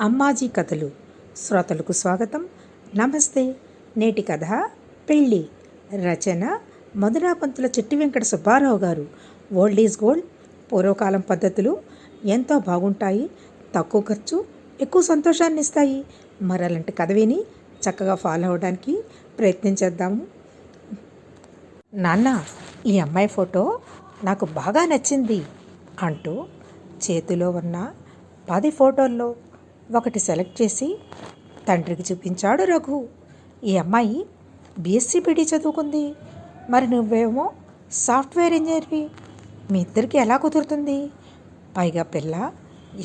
అమ్మాజీ కథలు. శ్రోతలకు స్వాగతం. నమస్తే. నేటి కథ పెళ్ళి రచన మధురాపంతుల చెట్టి వెంకట సుబ్బారావు గారు. ఓల్డ్ ఈజ్ గోల్డ్ పూర్వకాలం పద్ధతులు ఎంతో బాగుంటాయి తక్కువ ఖర్చు ఎక్కువ సంతోషాన్ని ఇస్తాయి. మరి అలాంటి కథ విని చక్కగా ఫాలో అవడానికి ప్రయత్నించేద్దాము నాన్న ఈ అమ్మాయి ఫోటో నాకు బాగా నచ్చింది అంటూ చేతిలో ఉన్న పది ఫోటోల్లో ఒకటి సెలెక్ట్ చేసి తండ్రికి చూపించాడు రఘు. ఈ అమ్మాయి బీఎస్సీ పీడీ చదువుకుంది. మరి నువ్వేమో సాఫ్ట్వేర్ ఇంజనీర్వి. మీ ఇద్దరికి ఎలా కుదురుతుంది? పైగా పిల్ల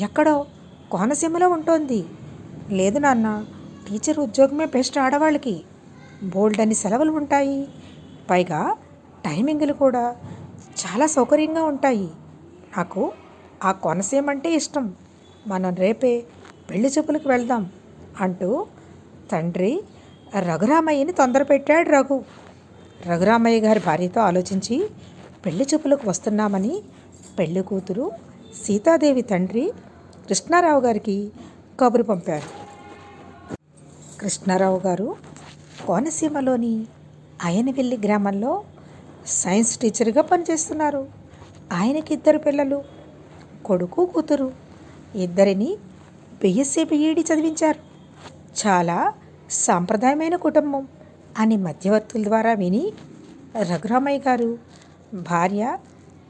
ఎక్కడో కోనసీమలో ఉంటోంది. లేదు నాన్న టీచర్ ఉద్యోగమే బెస్ట్ ఆడవాళ్ళకి. బోల్డ్ అని సెలవులు ఉంటాయి. పైగా టైమింగ్లు కూడా చాలా సౌకర్యంగా ఉంటాయి. నాకు ఆ కోనసీమ అంటే ఇష్టం. మనం రేపే పెళ్ళి చూపులకు వెళ్దాం అంటూ తండ్రి రఘురామయ్యని తొందర పెట్టాడు రఘు. రఘురామయ్య గారి భార్యతో ఆలోచించి పెళ్ళి చూపులకు వస్తున్నామని పెళ్ళి కూతురు సీతాదేవి తండ్రి కృష్ణారావు గారికి కబురు పంపారు. కృష్ణారావు గారు కోనసీమలోని అయనవెల్లి గ్రామంలో సైన్స్ టీచర్గా పనిచేస్తున్నారు. ఆయనకి ఇద్దరు పిల్లలు కొడుకు కూతురు. ఇద్దరిని బిఎస్సీ బిఈడి చదివించారు. చాలా సాంప్రదాయమైన కుటుంబం అని మధ్యవర్తుల ద్వారా విని రఘురామయ్య గారు భార్య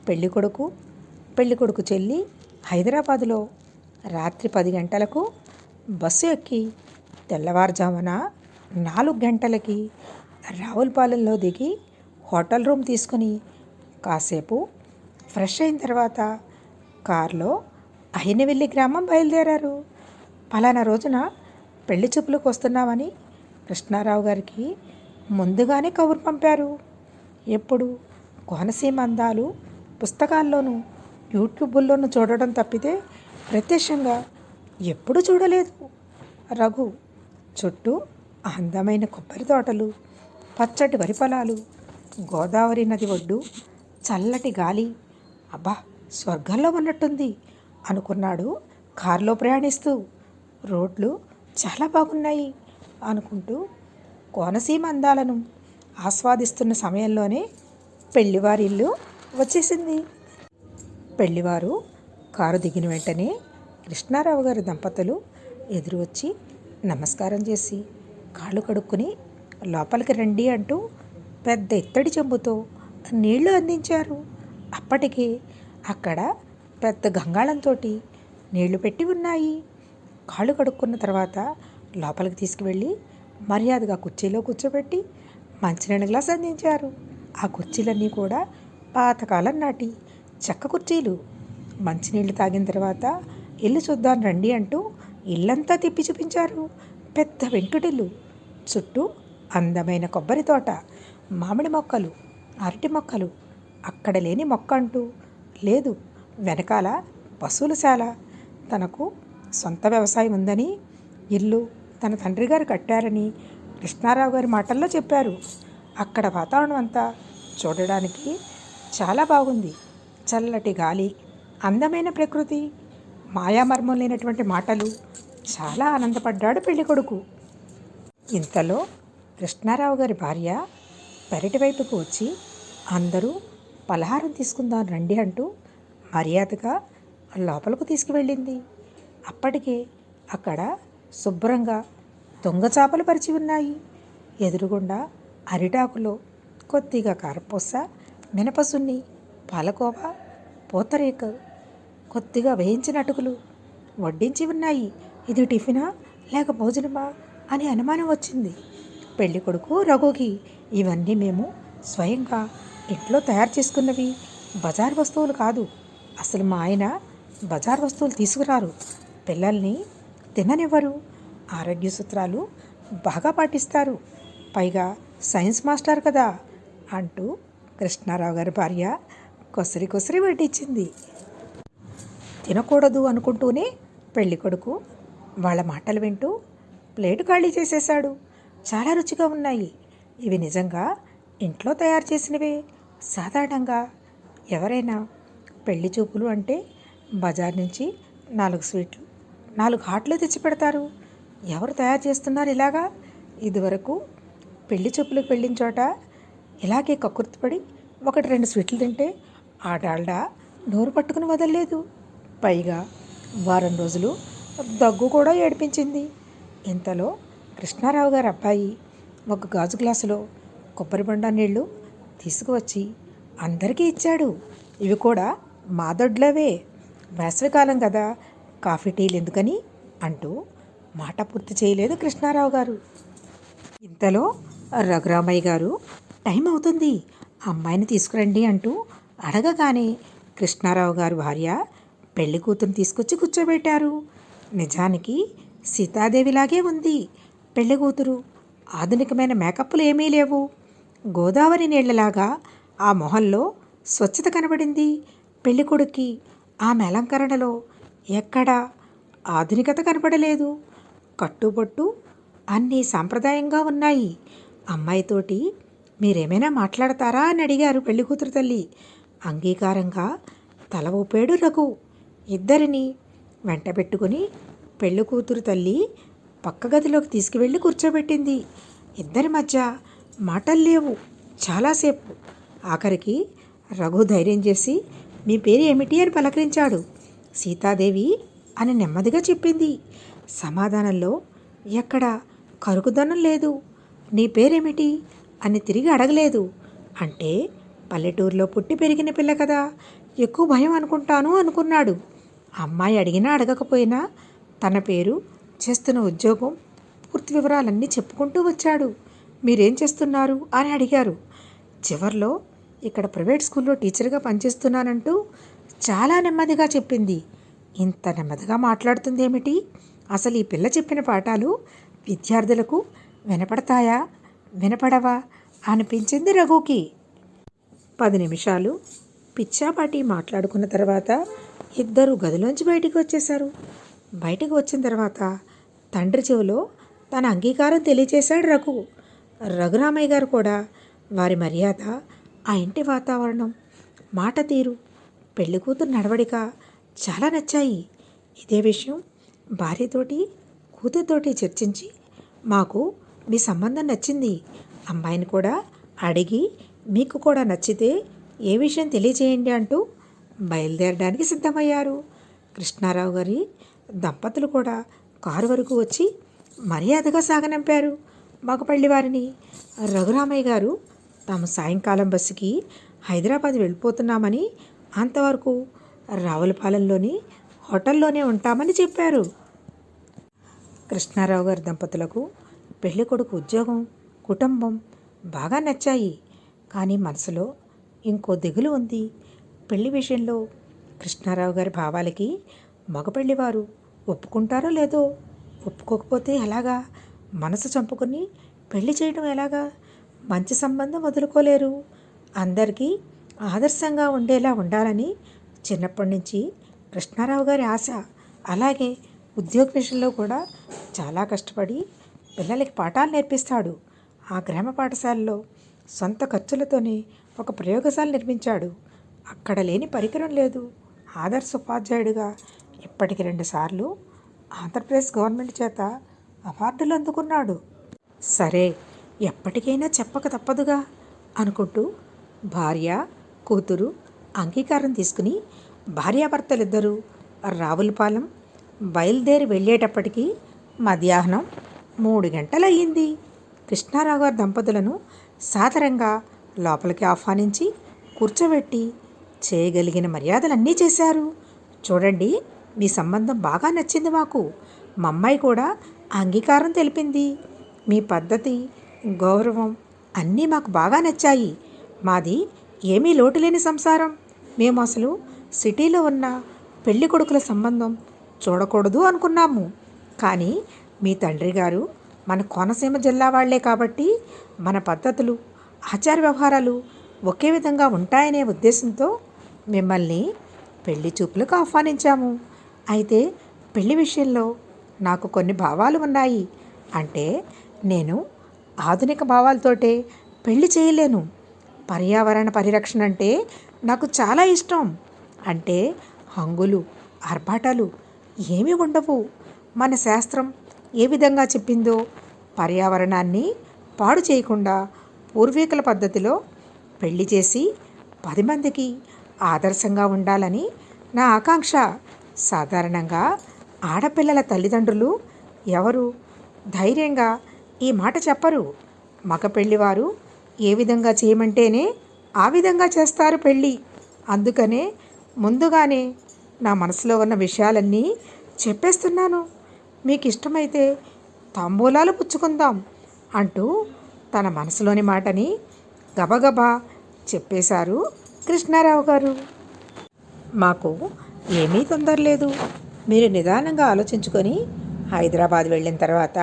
పెళ్ళి కొడుకు పెళ్ళి కొడుకు చెల్లి హైదరాబాదులో రాత్రి పది గంటలకు బస్సు ఎక్కి తెల్లవారుజామున నాలుగు గంటలకి రావులపాలెంలో దిగి హోటల్ రూమ్ తీసుకుని కాసేపు ఫ్రెష్ అయిన తర్వాత కారులో అయినవెల్లి గ్రామం బయలుదేరారు. పలానా రోజున పెళ్ళి చూపులకు వస్తున్నామని కృష్ణారావు గారికి ముందుగానే కబురు పంపారు. ఎప్పుడు? కోనసీమ అందాలు పుస్తకాల్లోనూ యూట్యూబుల్లోనూ చూడడం తప్పితే ప్రత్యక్షంగా ఎప్పుడు చూడలేదు. రఘు చుట్టూ అందమైన కొబ్బరి తోటలు పచ్చటి వరి పొలాలు గోదావరి నది ఒడ్డు చల్లటి గాలి. అబ్బా స్వర్గంలో ఉన్నట్టుంది అనుకున్నాడు కారులో ప్రయాణిస్తూ. రోడ్లు చాలా బాగున్నాయి అనుకుంటూ కోనసీమ అందాలను ఆస్వాదిస్తున్న సమయంలోనే పెళ్ళివారి ఇల్లు వచ్చేసింది. పెళ్ళివారు కారు దిగిన వెంటనే కృష్ణారావు గారి దంపతులు ఎదురు వచ్చి నమస్కారం చేసి కాళ్ళు కడుక్కుని లోపలికి రండి అంటూ పెద్ద ఎత్తడి చెంబుతో నీళ్ళు అందించారు. అప్పటికే అక్కడ పెద్ద గంగాళంతో నీళ్ళు పెట్టి ఉన్నాయి. కాళ్ళు కడుక్కున్న తర్వాత లోపలికి తీసుకువెళ్ళి మర్యాదగా కుర్చీలో కూర్చోబెట్టి మంచినీళ్ళ గ్లాస్ అందించారు. ఆ కుర్చీలన్నీ కూడా పాతకాలం నాటి చెక్క కుర్చీలు. మంచినీళ్ళు తాగిన తర్వాత ఇల్లు చూద్దాం రండి అంటూ ఇల్లంతా తిప్పి చూపించారు పెద్ద వెంకుటిల్లు. చుట్టూ అందమైన కొబ్బరి తోట మామిడి మొక్కలు అరటి మొక్కలు అక్కడ లేని మొక్క అంటూ లేదు. వెనకాల పశువుల శాల. తనకు సొంత వ్యవసాయం ఉందని ఇల్లు తన తండ్రి గారు కట్టారని కృష్ణారావు గారి మాటల్లో చెప్పారు. అక్కడ వాతావరణం అంతా చూడడానికి చాలా బాగుంది. చల్లటి గాలి అందమైన ప్రకృతి మాయామర్మం లేనటువంటి మాటలు చాలా ఆనందపడ్డాడు పెళ్ళికొడుకు ఇంతలో కృష్ణారావు గారి భార్య పెరటి వైపుకు వచ్చి అందరూ పలహారం తీసుకుందాం రండి అంటూ మర్యాదగా లోపలకు తీసుకువెళ్ళింది. అప్పటికే అక్కడ శుభ్రంగా దొంగ చేపలు పరిచి ఉన్నాయి. ఎదురుగుండా అరిటాకులో కొద్దిగా కారపూస మినపసున్ని పాలకోవ పూతరేక కొద్దిగా వేయించిన అటుకులు వడ్డించి ఉన్నాయి. ఇది టిఫినా లేక భోజనమా అని అనుమానం వచ్చింది. పెళ్ళి కొడుకు రఘుకి ఇవన్నీ మేము స్వయంగా ఇంట్లో తయారు చేసుకున్నవి బజార్ వస్తువులు కాదు. అసలు మా ఆయన బజార్ వస్తువులు తీసుకురారు. పిల్లల్ని తిననివ్వరు. ఆరోగ్య సూత్రాలు బాగా పాటిస్తారు. పైగా సైన్స్ మాస్టర్ కదా అంటూ కృష్ణారావు గారి భార్య కొసరి కొసరి వడ్డించింది తినకూడదు అనుకుంటూనే పెళ్ళి కొడుకు వాళ్ళ మాటలు వింటూ ప్లేటు ఖాళీ చేసేశాడు. చాలా రుచిగా ఉన్నాయి. ఇవి నిజంగా ఇంట్లో తయారు చేసినవే. సాధారణంగా ఎవరైనా పెళ్ళి చూపులు అంటే బజార్ నుంచి నాలుగు స్వీట్లు నాలుగు హాట్లు తెచ్చి పెడతారు. ఎవరు తయారు చేస్తున్నారు ఇలాగా? ఇదివరకు పెళ్ళి చెప్పులకు వెళ్ళిన చోట ఇలాగే కక్కుర్తిపడి ఒకటి రెండు స్వీట్లు తింటే ఆ డాల్డా నోరు పట్టుకుని వదలలేదు. పైగా వారం రోజులు దగ్గు కూడా ఏడిపించింది. ఇంతలో కృష్ణారావు గారి అబ్బాయి ఒక గాజు గ్లాసులో కొబ్బరి బొండా నీళ్ళు తీసుకువచ్చి అందరికీ ఇచ్చాడు. ఇవి కూడా మా దొడ్లవే. వేసవికాలం కదా కాఫీ టీలు ఎందుకని అంటూ మాట పూర్తి చేయలేదు కృష్ణారావు గారు. ఇంతలో రఘురామయ్య గారు టైం అవుతుంది అమ్మాయిని తీసుకురండి అంటూ అడగగానే కృష్ణారావు గారు భార్య పెళ్ళి కూతురు తీసుకొచ్చి కూర్చోబెట్టారు. నిజానికి సీతాదేవిలాగే ఉంది పెళ్ళి కూతురు. ఆధునికమైన మేకప్లు ఏమీ లేవు. గోదావరి నీళ్ళలాగా ఆ మొహంలో స్వచ్ఛత కనబడింది. పెళ్ళికొడుక్కి ఆమె అలంకరణలో ఎక్కడా ఆధునికత కనపడలేదు. కట్టుబొట్టు అన్నీ సాంప్రదాయంగా ఉన్నాయి. అమ్మాయితోటి మీరేమైనా మాట్లాడతారా అని అడిగారు పెళ్ళికూతురు తల్లి. అంగీకారంగా తల ఊపాడు రఘు. ఇద్దరిని వెంట పెట్టుకుని పెళ్ళికూతురు తల్లి పక్క గదిలోకి తీసుకువెళ్ళి కూర్చోబెట్టింది. ఇద్దరి మధ్య మాటలు లేవు. చాలాసేపు. ఆఖరికి రఘు ధైర్యం చేసి మీ పేరు ఏమిటి? అని పలకరించాడు. సీతాదేవి అని నెమ్మదిగా చెప్పింది. సమాధానంలో ఎక్కడ? కరుకుదనం లేదు. నీ పేరేమిటి? అని తిరిగి అడగలేదు. అంటే పల్లెటూరులో పుట్టి పెరిగిన పిల్ల కదా. ఎక్కువ భయం అనుకుంటాను అనుకున్నాడు. అమ్మాయి అడిగినా అడగకపోయినా తన పేరు చేస్తున్న ఉద్యోగం పూర్తి వివరాలన్నీ చెప్పుకుంటూ వచ్చాడు. మీరేం చేస్తున్నారు? అని అడిగారు. చివర్లో ఇక్కడ ప్రైవేట్ స్కూల్లో టీచర్గా పనిచేస్తున్నానంటూ చాలా నెమ్మదిగా చెప్పింది. ఇంత నెమ్మదిగా మాట్లాడుతుంది ఏమిటి అసలు ఈ పిల్ల చెప్పిన పాఠాలు విద్యార్థులకు వినపడతాయా? వినపడవా? అనిపించింది రఘుకి. పది నిమిషాలు పిచ్చాపాటి మాట్లాడుకున్న తర్వాత ఇద్దరు గదిలోంచి బయటికి వచ్చేశారు. బయటకు వచ్చిన తర్వాత తండ్రి చెవిలో తన అంగీకారం తెలియచేశాడు రఘు. రఘురామయ్య గారు కూడా వారి మర్యాద ఆ ఇంటి వాతావరణం మాట తీరు పెళ్ళి కూతురు నడవడిక చాలా నచ్చాయి. ఇదే విషయం భార్యతోటి కూతురుతోటి చర్చించి మాకు మీ సంబంధం నచ్చింది. అమ్మాయిని కూడా అడిగి మీకు కూడా నచ్చితే ఏ విషయం తెలియజేయండి అంటూ బయలుదేరడానికి సిద్ధమయ్యారు. కృష్ణారావు గారి దంపతులు కూడా కారు వరకు వచ్చి మర్యాదగా సాగనంపారు మగపల్లి వారిని రఘురామయ్య గారు తాము సాయంకాలం బస్సుకి హైదరాబాద్ వెళ్ళిపోతున్నామని అంతవరకు రావులపాలెంలోని హోటల్లోనే ఉంటామని చెప్పారు. కృష్ణారావు గారి దంపతులకు పెళ్ళి కొడుకు ఉద్యోగం కుటుంబం బాగా నచ్చాయి. కానీ మనసులో ఇంకో దిగులు ఉంది. పెళ్ళి విషయంలో కృష్ణారావు గారి భావాలకి మగపెళ్ళివారు ఒప్పుకుంటారో లేదో ఒప్పుకోకపోతే ఎలాగా? మనసు చంపుకుని పెళ్ళి చేయడం ఎలాగా? మంచి సంబంధం వదులుకోలేరు. అందరికీ ఆదర్శంగా ఉండేలా ఉండాలని చిన్నప్పటి నుంచి కృష్ణారావు గారి ఆశ. అలాగే ఉద్యోగ విషయంలో కూడా చాలా కష్టపడి పిల్లలకి పాఠాలు నేర్పిస్తాడు. ఆ గ్రామ పాఠశాలలో సొంత ఖర్చులతోనే ఒక ప్రయోగశాల నిర్మించాడు. అక్కడ లేని పరికరం లేదు. ఆదర్శ ఉపాధ్యాయుడిగా ఇప్పటికి రెండుసార్లు ఆంధ్రప్రదేశ్ గవర్నమెంట్ చేత అవార్డులు అందుకున్నాడు. సరే ఎప్పటికైనా చెప్పక తప్పదుగా అనుకుంటూ భార్య కూతురు అంగీకారం తీసుకుని భార్యాభర్తలిద్దరూ రావులపాలెం బయలుదేరి వెళ్ళేటప్పటికీ మధ్యాహ్నం మూడు గంటలయ్యింది. కృష్ణారావు గారి దంపతులను సాదరంగా లోపలికి ఆహ్వానించి కూర్చోబెట్టి చేయగలిగిన మర్యాదలన్నీ చేశారు. చూడండి మీ సంబంధం బాగా నచ్చింది మాకు. మా అమ్మాయి కూడా అంగీకారం తెలిపింది. మీ పద్ధతి గౌరవం అన్నీ మాకు బాగా నచ్చాయి. మాది ఏమీ లోటు లేని సంసారం. మేము అసలు సిటీలో ఉన్న పెళ్ళి కొడుకుల సంబంధం చూడకూడదు అనుకున్నాము. కానీ మీ తండ్రి గారు మన కోనసీమ జిల్లా వాళ్ళే కాబట్టి మన పద్ధతులు ఆచార వ్యవహారాలు ఒకే విధంగా ఉంటాయనే ఉద్దేశంతో మిమ్మల్ని పెళ్ళి చూపులకు ఆహ్వానించాము. అయితే పెళ్ళి విషయంలో నాకు కొన్ని భావాలు ఉన్నాయి. అంటే నేను ఆధునిక భావాలతోటే పెళ్ళి చేయలేను. పర్యావరణ పరిరక్షణ అంటే నాకు చాలా ఇష్టం. అంటే హంగులు ఆర్భాటాలు ఏమీ ఉండవు. మన శాస్త్రం ఏ విధంగా చెప్పిందో పర్యావరణాన్ని పాడు చేయకుండా పూర్వీకుల పద్ధతిలో పెళ్ళి చేసి పది మందికి ఆదర్శంగా ఉండాలని నా ఆకాంక్ష. సాధారణంగా ఆడపిల్లల తల్లిదండ్రులు ఎవరు ధైర్యంగా ఈ మాట చెప్పరు. మగ పెళ్ళివారు ఏ విధంగా చేయమంటేనే ఆ విధంగా చేస్తారు పెళ్ళి. అందుకనే ముందుగానే నా మనసులో ఉన్న విషయాలన్నీ చెప్పేస్తున్నాను. మీకు ఇష్టమైతే తాంబూలాలు పుచ్చుకుందాం అంటూ తన మనసులోని మాటని గబగబా చెప్పేశారు కృష్ణారావు గారు. మాకు ఏమీ తొందర లేదు. మీరు నిదానంగా ఆలోచించుకొని హైదరాబాద్ వెళ్ళిన తర్వాత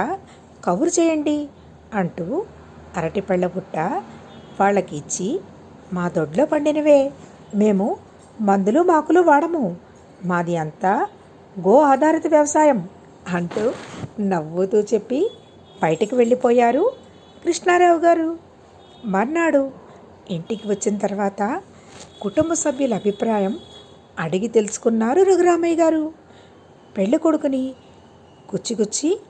కబురు చేయండి అంటూ అరటిపళ్ళ బుట్ట వాళ్ళకి ఇచ్చి మా దొడ్లో పండినవే. మేము మందులు మాకులు వాడము. మాది అంతా గో ఆధారిత వ్యవసాయం అంటూ నవ్వుతూ చెప్పి బయటికి వెళ్ళిపోయారు కృష్ణారావు గారు. మర్నాడు ఇంటికి వచ్చిన తర్వాత కుటుంబ సభ్యుల అభిప్రాయం అడిగి తెలుసుకున్నారు రఘురామయ్య గారు. పెళ్ళి కొడుకుని గుచ్చిగుచ్చి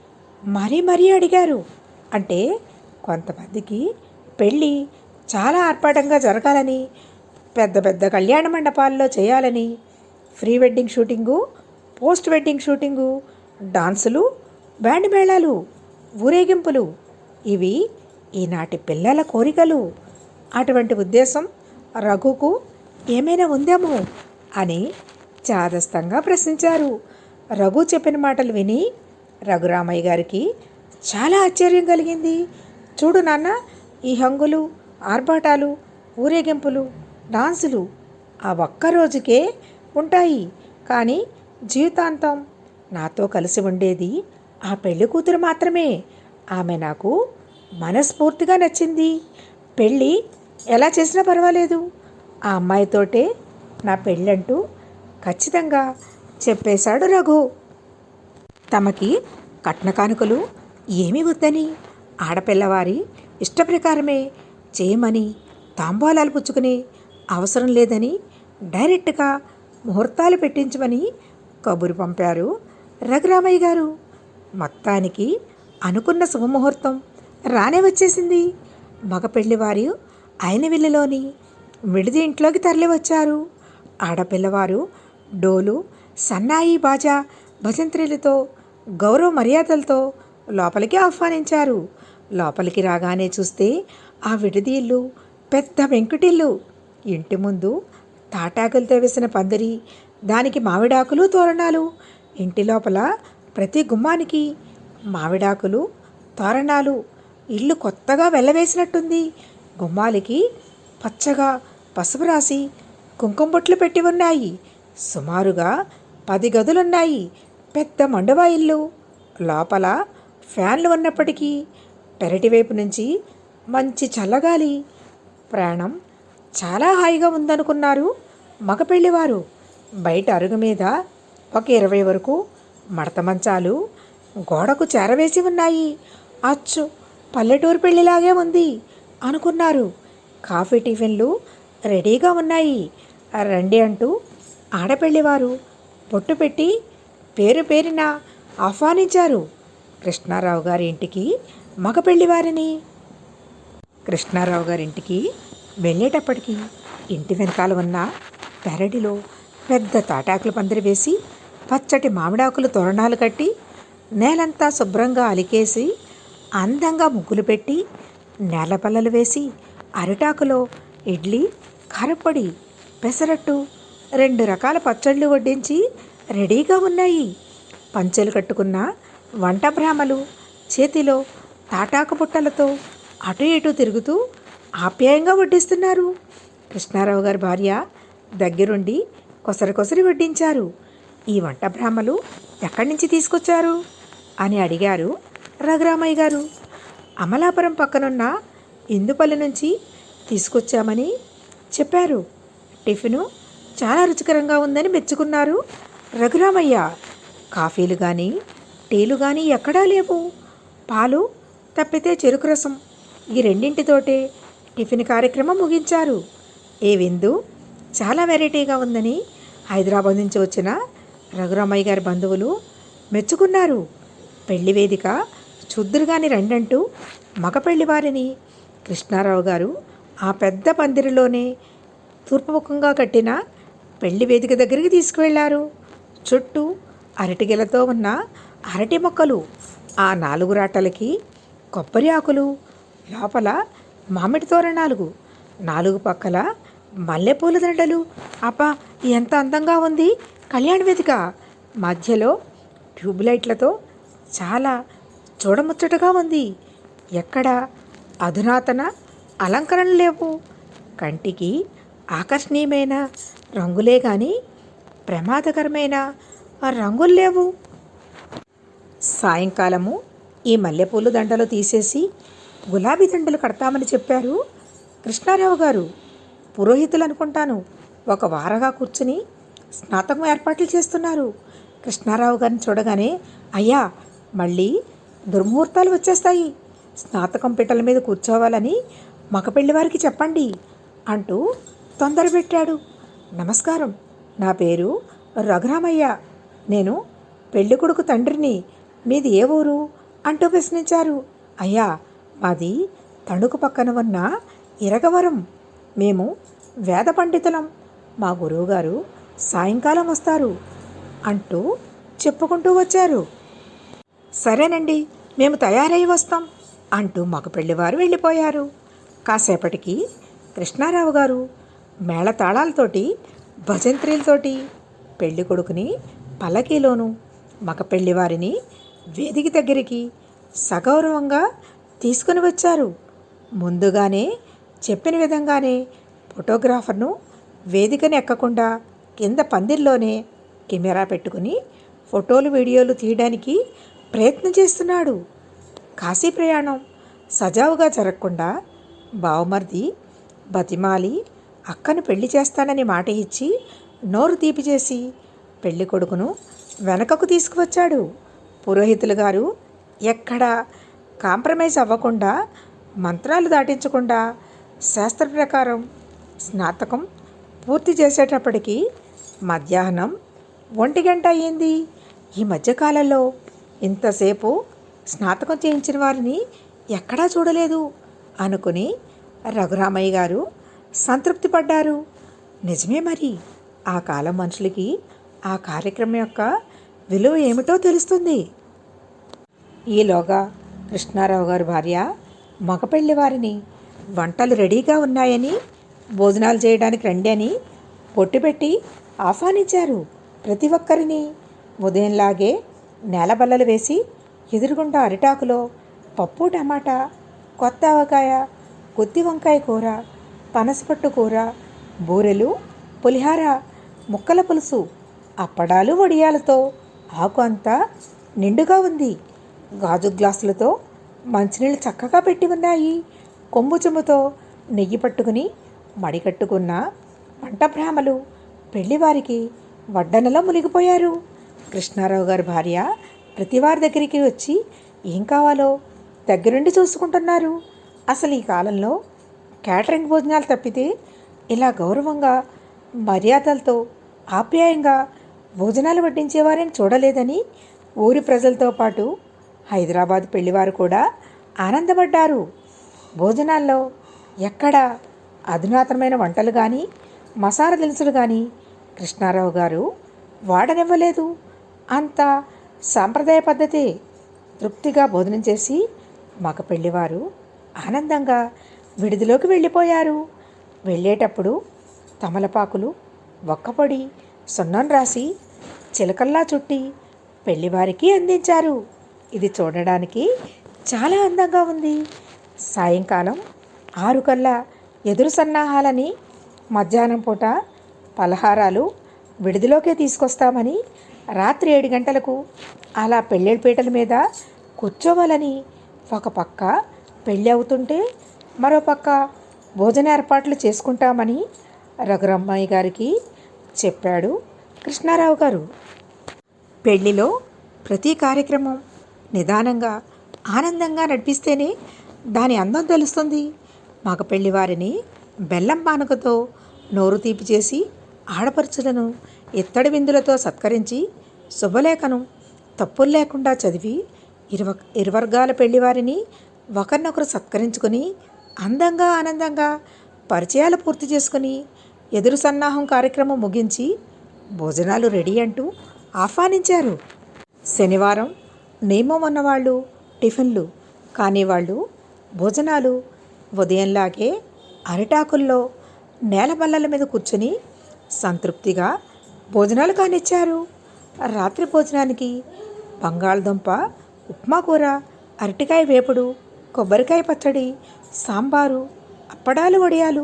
మరీ మరీ అడిగారు. అంటే కొంతమందికి పెళ్ళి చాలా ఆర్భాటంగా జరగాలని పెద్ద పెద్ద కళ్యాణ మండపాల్లో చేయాలని pre wedding shooting post wedding shooting డాన్సులు బ్యాండ్ మేళాలు ఊరేగింపులు ఇవి ఈనాటి పిల్లల కోరికలు. అటువంటి ఉద్దేశం రఘుకు ఏమైనా ఉందేమో అని చాదస్తంగా ప్రశ్నించారు. రఘు చెప్పిన మాటలు విని రఘురామయ్య గారికి చాలా ఆశ్చర్యం కలిగింది. చూడు నాన్న ఈ హంగులు ఆర్భాటాలు ఊరేగింపులు డాన్సులు ఆ ఒక్క రోజుకే ఉంటాయి. కానీ జీవితాంతం నాతో కలిసి ఉండేది ఆ పెళ్ళి కూతురు మాత్రమే. ఆమె నాకు మనస్ఫూర్తిగా నచ్చింది. పెళ్ళి ఎలా చేసినా పర్వాలేదు. ఆ అమ్మాయితోటే నా పెళ్ళంటూ ఖచ్చితంగా చెప్పేశాడు రఘు. తమకి కట్న కానుకలు ఏమీ వద్దని ఆడపిల్లవారి ఇష్టప్రకారమే చేయమని తాంబూలాలు పుచ్చుకునే అవసరం లేదని డైరెక్ట్గా ముహూర్తాలు పెట్టించమని కబురు పంపారు రఘురామయ్య గారు. మొత్తానికి అనుకున్న శుభముహూర్తం రానే వచ్చేసింది. మగ పెళ్ళివారు ఆయన విల్లులోని విడిది ఇంట్లోకి తరలి వచ్చారు ఆడపిల్లవారు డోలు సన్నాయి బాజా భజంత్రీలతో గౌరవ మర్యాదలతో లోపలికి ఆహ్వానించారు. లోపలికి రాగానే చూస్తే ఆ విడదీళ్ళు పెద్ద వెంకుటిల్లు. ఇంటి ముందు తాటాకులతో వేసిన పందిరి దానికి మామిడాకులు తోరణాలు ఇంటి లోపల ప్రతి గుమ్మానికి మామిడాకులు తోరణాలు ఇల్లు కొత్తగా వెళ్ళవేసినట్టుంది గుమ్మాలకి పచ్చగా పసుపు రాసి కుంకుమ బొట్లు పెట్టి ఉన్నాయి. సుమారుగా పది గదులున్నాయి. పెద్ద మండువా ఇల్లు. లోపల ఫ్యాన్లు ఉన్నప్పటికీ పెరటి వైపు నుంచి మంచి చల్లగాలి. ప్రాణం చాలా హాయిగా ఉందనుకున్నారు మగపెళ్ళివారు బయట అరుగు మీద ఒక ఇరవై వరకు మడత మంచాలు గోడకు చేరవేసి ఉన్నాయి. అచ్చు పల్లెటూరు పెళ్ళిలాగే ఉంది అనుకున్నారు. కాఫీ టిఫిన్లు రెడీగా ఉన్నాయి. రండి అంటూ ఆడపెళ్ళివారు బొట్టు పెట్టి పేరు పేరిన ఆహ్వానించారు. కృష్ణారావు గారి ఇంటికి మగ పెళ్ళివారిని కృష్ణారావు గారింటికి వెళ్ళేటప్పటికి ఇంటి వెనకాల ఉన్న పెరడిలో పెద్ద తాటాకులు పందిరి వేసి పచ్చటి మామిడాకులు తోరణాలు కట్టి నేలంతా శుభ్రంగా అలికేసి అందంగా ముగ్గులు పెట్టి నేలపల్లలు వేసి అరిటాకులో ఇడ్లీ కారపొడి పెసరట్టు రెండు రకాల పచ్చళ్ళు వడ్డించి రెడీగా ఉన్నాయి. పంచెలు కట్టుకున్న వంట భ్రామలు చేతిలో తాటాకు బుట్టలతో అటు ఇటు తిరుగుతూ ఆప్యాయంగా వడ్డిస్తున్నారు. కృష్ణారావు గారి భార్య దగ్గరుండి కొసరి కొసరి వడ్డించారు. ఈ వంట బ్రాహ్మలు ఎక్కడి నుంచి తీసుకొచ్చారు? అని అడిగారు రఘురామయ్య గారు. అమలాపురం పక్కనున్న ఇందుపల్లి నుంచి తీసుకొచ్చామని చెప్పారు. టిఫిను చాలా రుచికరంగా ఉందని మెచ్చుకున్నారు రఘురామయ్య. కాఫీలు కానీ టీలు కానీ ఎక్కడా లేవు. పాలు తప్పితే చెరుకు రసం. ఈ రెండింటితోటే టిఫిన్ కార్యక్రమం ముగించారు. ఏ విందు? చాలా వెరైటీగా ఉందని హైదరాబాద్ నుంచి వచ్చిన రఘురామయ్య గారి బంధువులు మెచ్చుకున్నారు. పెళ్ళి వేదిక చూద్దురుగాని రెండంటూ మగపెళ్ళి వారిని కృష్ణారావు గారు ఆ పెద్ద పందిరిలోనే తూర్పుముఖంగా కట్టిన పెళ్ళి వేదిక దగ్గరికి తీసుకువెళ్ళారు చుట్టూ అరటిగెలతో ఉన్న అరటి మొక్కలు ఆ నాలుగు రాటలకి కొబ్బరి ఆకులు లోపల మామిడి తోరణాలు నాలుగు పక్కల మల్లెపూల దండలు. అబ్బా ఎంత అందంగా ఉంది. కళ్యాణ వేదిక. మధ్యలో ట్యూబ్లైట్లతో చాలా చూడముచ్చటగా ఉంది. ఎక్కడ అధునాతన అలంకరణలు లేవు. కంటికి ఆకర్షణీయమైన రంగులే కానీ ప్రమాదకరమైన రంగులు లేవు. సాయంకాలము ఈ మల్లెపూలు దండలు తీసేసి గులాబీ దండలు కడతామని చెప్పారు కృష్ణారావు గారు. పురోహితులు అనుకుంటాను ఒక వారగా కూర్చుని స్నాతకం ఏర్పాట్లు చేస్తున్నారు. కృష్ణారావు గారిని చూడగానే అయ్యా మళ్ళీ దుర్ముహూర్తాలు వచ్చేస్తాయి. స్నాతకం పిట్టల మీద కూర్చోవాలని మగపెళ్ళి వారికి చెప్పండి అంటూ తొందర పెట్టాడు. నమస్కారం. నా పేరు రఘురామయ్య. నేను పెళ్ళి కొడుకు తండ్రిని. మీది ఏ ఊరు? అంటూ ప్రశ్నించారు. అయ్యా మాది తణుకు పక్కన ఉన్న ఇరగవరం. మేము వేద పండితులం. మా గురువుగారు సాయంకాలం వస్తారు అంటూ చెప్పుకుంటూ వచ్చారు. సరేనండి మేము తయారై వస్తాం అంటూ మగ పెళ్ళివారు వెళ్ళిపోయారు. కాసేపటికి కృష్ణారావు గారు మేళతాళాలతోటి భజంత్రీలతోటి పెళ్ళి కొడుకుని పల్లకీలోను మగ పెళ్ళివారిని వేదిక దగ్గరికి సగౌరవంగా తీసుకుని వచ్చారు. ముందుగానే చెప్పిన విధంగానే ఫోటోగ్రాఫర్ను వేదికని ఎక్కకుండా కింద పందిర్లోనే కెమెరా పెట్టుకుని ఫోటోలు వీడియోలు తీయడానికి ప్రయత్నం చేస్తున్నాడు. కాశీ ప్రయాణం సజావుగా జరగకుండా బావమర్ది బతిమాలి అక్కను పెళ్ళి చేస్తానని మాట ఇచ్చి నోరు తీపి చేసి పెళ్ళి కొడుకును వెనకకు తీసుకువచ్చాడు. పురోహితులు గారు ఎక్కడ కాంప్రమైజ్ అవ్వకుండా మంత్రాలు దాటించకుండా శాస్త్ర ప్రకారం స్నాతకం పూర్తి చేసేటప్పటికి మధ్యాహ్నం ఒంటి గంట అయ్యింది. ఈ మధ్యకాలంలో ఇంతసేపు స్నాతకం చేయించిన వారిని ఎక్కడా చూడలేదు అనుకుని రఘురామయ్య గారు సంతృప్తి పడ్డారు. నిజమే మరి ఆ కాలం మనుషులకి ఆ కార్యక్రమం యొక్క విలువ ఏమిటో తెలుస్తుంది. ఈలోగా కృష్ణారావు గారి భార్య మగపెళ్ళి వారిని వంటలు రెడీగా ఉన్నాయని భోజనాలు చేయడానికి రండి అని పొట్టిపెట్టి ఆహ్వానించారు. ప్రతి ఒక్కరిని ఉదయంలాగే నేలబల్లలు వేసి ఎదురుగుండా అరిటాకులో పప్పు టమాటా కొత్త ఆవకాయ కొద్ది వంకాయ కూర పనసపట్టు కూర బూరెలు పులిహార ముక్కల పులుసు అప్పడాలు వడియాలతో ఆకు అంతా నిండుగా ఉంది. గాజు గ్లాసులతో మంచినీళ్ళు చక్కగా పెట్టి ఉన్నాయి. కొమ్ము చెంబుతో నెయ్యి పట్టుకుని మడికట్టుకున్న వంట బ్రాహ్మలు పెళ్ళివారికి వడ్డనలో మునిగిపోయారు. కృష్ణారావు గారి భార్య ప్రతివారి దగ్గరికి వచ్చి ఏం కావాలో దగ్గరుండి చూసుకుంటున్నారు. అసలు ఈ కాలంలో క్యాటరింగ్ భోజనాలు తప్పితే ఇలా గౌరవంగా మర్యాదలతో ఆప్యాయంగా భోజనాలు వడ్డించేవారని చూడలేదని ఊరి ప్రజలతో పాటు హైదరాబాద్ పెళ్ళివారు కూడా ఆనందపడ్డారు. భోజనాల్లో ఎక్కడ అధునాతనమైన వంటలు కానీ మసాలా దినుసులు కానీ కృష్ణారావు గారు వాడనివ్వలేదు. అంత సాంప్రదాయ పద్ధతి తృప్తిగా భోజనం చేసి మగ పెళ్ళివారు ఆనందంగా విడిదిలోకి వెళ్ళిపోయారు. వెళ్ళేటప్పుడు తమలపాకులు ఒక్కపొడి సున్నం రాసి చిలకల్లా చుట్టి పెళ్ళివారికి అందించారు. ఇది చూడడానికి చాలా అందంగా ఉంది. సాయంకాలం ఆరు కల్లా ఎదురు సన్నాహాలని మధ్యాహ్నం పూట పలహారాలు విడిదిలోకే తీసుకొస్తామని రాత్రి ఏడు గంటలకు అలా పెళ్ళిళ్ళ పీటల మీద కూర్చోవాలని ఒక పక్క పెళ్ళి అవుతుంటే మరో పక్క భోజన ఏర్పాట్లు చేసుకుంటామని రఘురమ్మాయి గారికి చెప్పాడు కృష్ణారావు గారు. పెళ్ళిలో ప్రతి కార్యక్రమం నిదానంగా ఆనందంగా నడిపిస్తేనే దాని అందం తెలుస్తుంది. మగ పెళ్ళి వారిని బెల్లం పానకతో నోరు తీపి చేసి ఆడపడుచులను ఇత్తడి విందులతో సత్కరించి శుభలేఖను తప్పులు లేకుండా చదివి ఇరువ ఇరువర్గాల పెళ్ళివారిని ఒకరినొకరు సత్కరించుకొని అందంగా ఆనందంగా పరిచయాలు పూర్తి చేసుకుని ఎదురు సన్నాహం కార్యక్రమం ముగించి భోజనాలు రెడీ అంటూ ఆహ్వానించారు. శనివారం నియమం ఉన్నవాళ్ళు టిఫిన్లు కానీ వాళ్ళు భోజనాలు ఉదయంలాగే అరిటాకుల్లో నేలబల్లల మీద కూర్చుని సంతృప్తిగా భోజనాలు కానిచ్చారు. రాత్రి భోజనానికి బంగాళదుంప ఉప్మా కూర అరటికాయ వేపుడు కొబ్బరికాయ పచ్చడి సాంబారు అప్పడాలు వడియాలు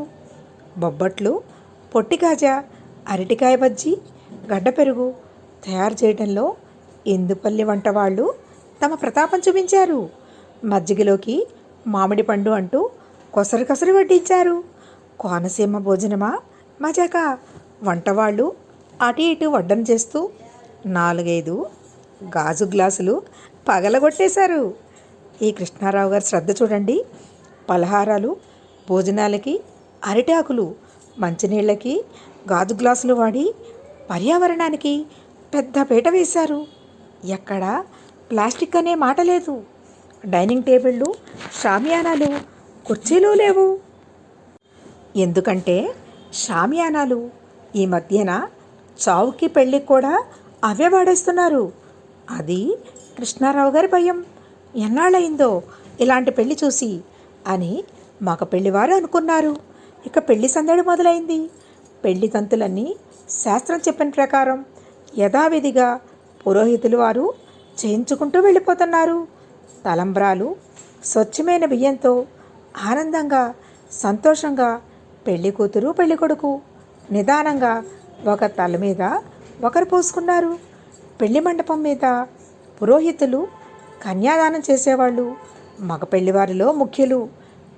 బొబ్బట్లు పొట్టి కాజా అరటికాయ బజ్జీ గడ్డ పెరుగు తయారు చేయడంలో ఎందుపల్లి వంట వాళ్ళు తమ ప్రతాపం చూపించారు. మజ్జిగలోకి మామిడి పండు అంటూ కొసరు కొసరు వడ్డించారు. కోనసీమ భోజనమా? మజాక? వంటవాళ్ళు అటు ఇటు వడ్డన చేస్తూ నాలుగైదు గాజు గ్లాసులు పగలగొట్టేశారు. ఈ కృష్ణారావు గారి శ్రద్ధ చూడండి. పలహారాలు భోజనాలకి అరిటాకులు మంచినీళ్ళకి గాజు గ్లాసులు వాడి పర్యావరణానికి పెద్ద పీట వేశారు. ఎక్కడ? ప్లాస్టిక్ అనే మాట లేదు. డైనింగ్ టేబుళ్ళు షామియానాలు కుర్చీలు లేవు. ఎందుకంటే షామియానాలు ఈ మధ్యన చావుకి పెళ్ళికి కూడా అవే వాడేస్తున్నారు. అది కృష్ణారావు గారి భయం. ఎన్నాళ్ళయిందో ఇలాంటి పెళ్ళి చూసి అని మగ పెళ్ళివారు అనుకున్నారు. ఇక పెళ్ళి సందడి మొదలైంది. పెళ్ళి తంతులన్నీ శాస్త్రం చెప్పిన ప్రకారం యథావిధిగా పురోహితులు వారు చేయించుకుంటూ వెళ్ళిపోతున్నారు. తలంబ్రాలు స్వచ్ఛమైన బియ్యంతో ఆనందంగా సంతోషంగా పెళ్ళి కూతురు పెళ్ళి కొడుకు నిదానంగా ఒక తల మీద ఒకరు పోసుకున్నారు. పెళ్ళి మండపం మీద పురోహితులు కన్యాదానం చేసేవాళ్ళు. మగ పెళ్ళివారిలో ముఖ్యులు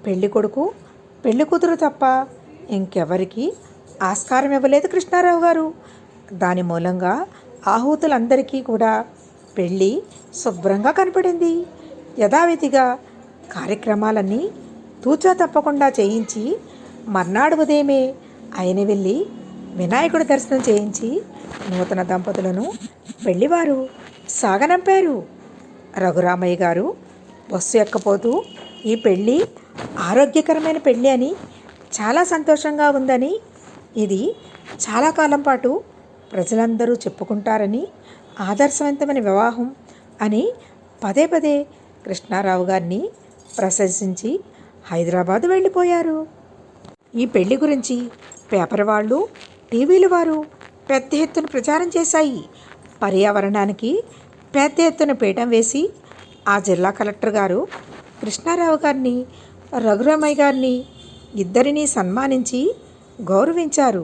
పెళ్ళి కొడుకు పెళ్ళి కూతురు తప్ప ఇంకెవరికి ఆస్కారం ఇవ్వలేదు కృష్ణారావు గారు. దాని మూలంగా ఆహూతులందరికీ కూడా పెళ్ళి శుభ్రంగా కనపడింది. యథావిధిగా కార్యక్రమాలన్నీ తూచా తప్పకుండా చేయించి మర్నాడు ఉదయమే ఆయన వెళ్ళి వినాయకుడి దర్శనం చేయించి నూతన దంపతులను పెళ్ళివారు సాగనంపారు. రఘురామయ్య గారు బస్సు ఎక్కపోతూ ఈ పెళ్ళి ఆరోగ్యకరమైన పెళ్ళి అని చాలా సంతోషంగా ఉందని ఇది చాలా కాలం పాటు ప్రజలందరూ చెప్పుకుంటారని ఆదర్శవంతమైన వివాహం అని పదే పదే కృష్ణారావు గారిని ప్రశంసించి హైదరాబాద్ వెళ్ళిపోయారు. ఈ పెళ్ళి గురించి పేపర్ వాళ్ళు టీవీల వారు పెద్ద ఎత్తున ప్రచారం చేశాయి. పర్యావరణానికి పెద్ద ఎత్తున పీఠం వేసి ఆ జిల్లా కలెక్టర్ గారు కృష్ణారావు గారిని రఘురామయ్య గారిని ఇద్దరినీ సన్మానించి గౌరవించారు.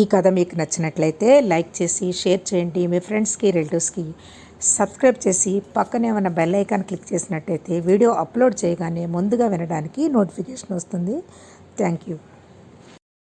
ఈ కథ మీకు నచ్చినట్లయితే లైక్ చేసి షేర్ చేయండి. మీ ఫ్రెండ్స్కి రిలేటివ్స్కి సబ్స్క్రైబ్ చేసి పక్కనే ఉన్న బెల్ ఐకాన్ క్లిక్ చేసినట్టయితే వీడియో అప్లోడ్ చేయగానే ముందుగా వినడానికి నోటిఫికేషన్ వస్తుంది. Thank you.